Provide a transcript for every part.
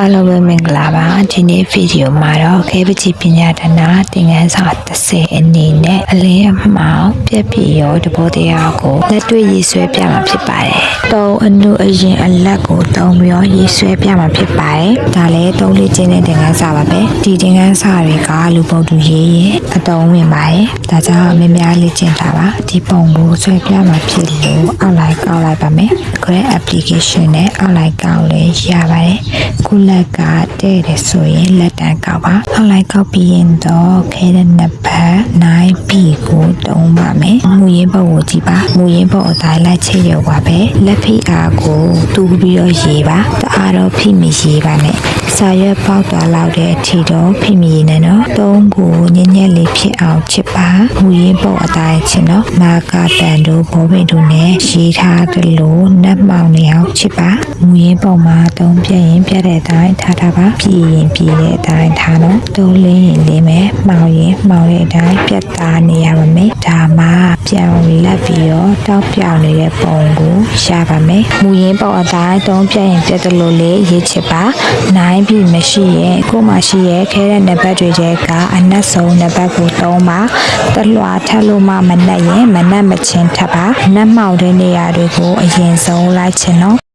အားလုံးပဲမင်္ဂလာပါဒီနေ့ဗီဒီယိုမှာတော့ခဲပကြီးပညာဒနာသင်ခန်းစာ30အနေနဲ့အလင်းအမှောင်ပြက်ပြရောတဘောတရားကိုလက်တွေ့ရေးဆွဲပြမှာဖြစ်ပါတယ်။တုံးအနုအရင်အလက်ကိုတုံးပြီးတော့ရေးဆွဲပြမှာဖြစ်ပါတယ်။ဒါလည်းတုံးလေးချင်းတဲ့သင်ခန်းစာပါပဲ။ဒီသင်ခန်းစာတွေကလူပုံတူရေးရင်အတုံးဝင်ပါတယ်။ဒါကြောင့်မများလေးကျင့်ထားပါ။ဒီပုံကိုဆွဲပြမှာဖြစ်လို့အောက်လိုက်ကောက်လိုက်ပါမယ်။ Grab application နဲ့အောက်လိုက်ကောက်လဲရပါတယ်။ခုလက်ကတဲ့တယ်ဆိုရင်လက်တန်းကောက်ပါ။အောက်လိုက်ကောက်ပြီးရင်တော့ခဲတဲ့နှစ်ပတ် 9p ကိုတုံးပါမယ်။မူရင်းပုံကိုကြည့်ပါ။မူရင်းပုံအတိုင်းလိုက်ချိတ်ရုံပါပဲ။လက်ဖိအားကိုတူးပြီးတော့ရေးပါ။တအားတော့ဖိမရေးပါနဲ့။စာရွက်ပေါက်သွားလောက်တဲ့အထိတော့ဖိမရေးနဲ့နော်။တုံးကိုညံ့ညက်လေးဖြစ်အောင်ချစ်ပါ။မူရင်းပုံအတိုင်းချစ်နော်။မာကာတန်တို့ဘောပင်တို့နဲ့ရေးထားတယ်လို့နတ်မောင်နေအောင်ချစ်ပါ။မူရင်းပုံမှာတုံးပြရင်ပြတဲ့အတိုင်းထားထားပါ။ပြည်ရင်ပြည်တဲ့အတိုင်းထားနော်။တုံးလင်းရင်လင်းမယ်။မှောင်ရင်မှောင်တဲ့အတိုင်းပြတ်သားနေရပါမယ်။ဒါမှပြောင်းလက်ပြီးတော့တောက်ပြောင်နေတဲ့ပုံကိုရပါမယ်။မူရင်းပုံအတိုင်းတုံးပြရင်ပြတ်တယ်လို့လေးရေးချစ်ပါ။နိုင်ပြီမရှိရင်ကို့မှာရှိရဲ့ခဲတဲ့နံပါတ်တွေထဲကအနက်ဆုံးနံပါတ်ကိုတုံးပါ။တလွာထက်လို့မှမနှက်ရင်မနှက်မချင်းထပ်ပါ။နက်မှောင်တဲ့နေရာတွေကိုအရင်ဆုံးလိုက်ချင်နော်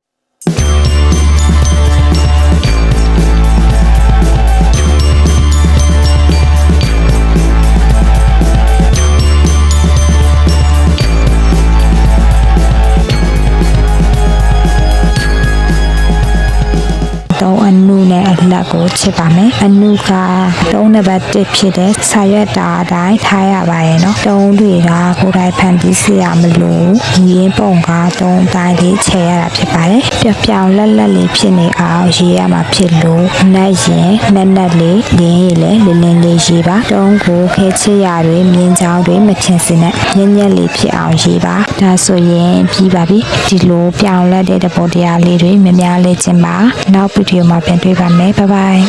တုံးအနုနဲ့အလက်ကိုချစ်ပါမယ်အနုကတုံးနံပါတ်1ဖြစ်တဲ့ဆာရွက်တာအတိုင်းထားရပါရဲ့နော်တုံးတွေကကိုယ်တိုင်ဖန်တီးစီရမလို့ရင်းပုံကတုံးတိုင်းလေးချဲရတာဖြစ်ပါတယ်ပြပြောင်လက်လက်လေးဖြစ်နေအောင်ရေးရမှာဖြစ်လို့နက်ရင်နက်နက်လေးရင်းရည်လေးလင်းလင်းလေးရေးပါတုံးကိုခဲချစ်ရတွေမြင်းချောင်းတွေမထင်စင်နဲ့ညံ့ညက်လေးဖြစ်အောင်ရေးပါဒါဆိုရင်ပြီးပါပြီဒီလိုပြောင်လက်တဲ့တဘောတရားလေးတွေမများလေးခြင်းပါနောက်ဗီဒီယိုမှာပြန်တွေ့ပါမယ်ဘိုင်ဘိုင်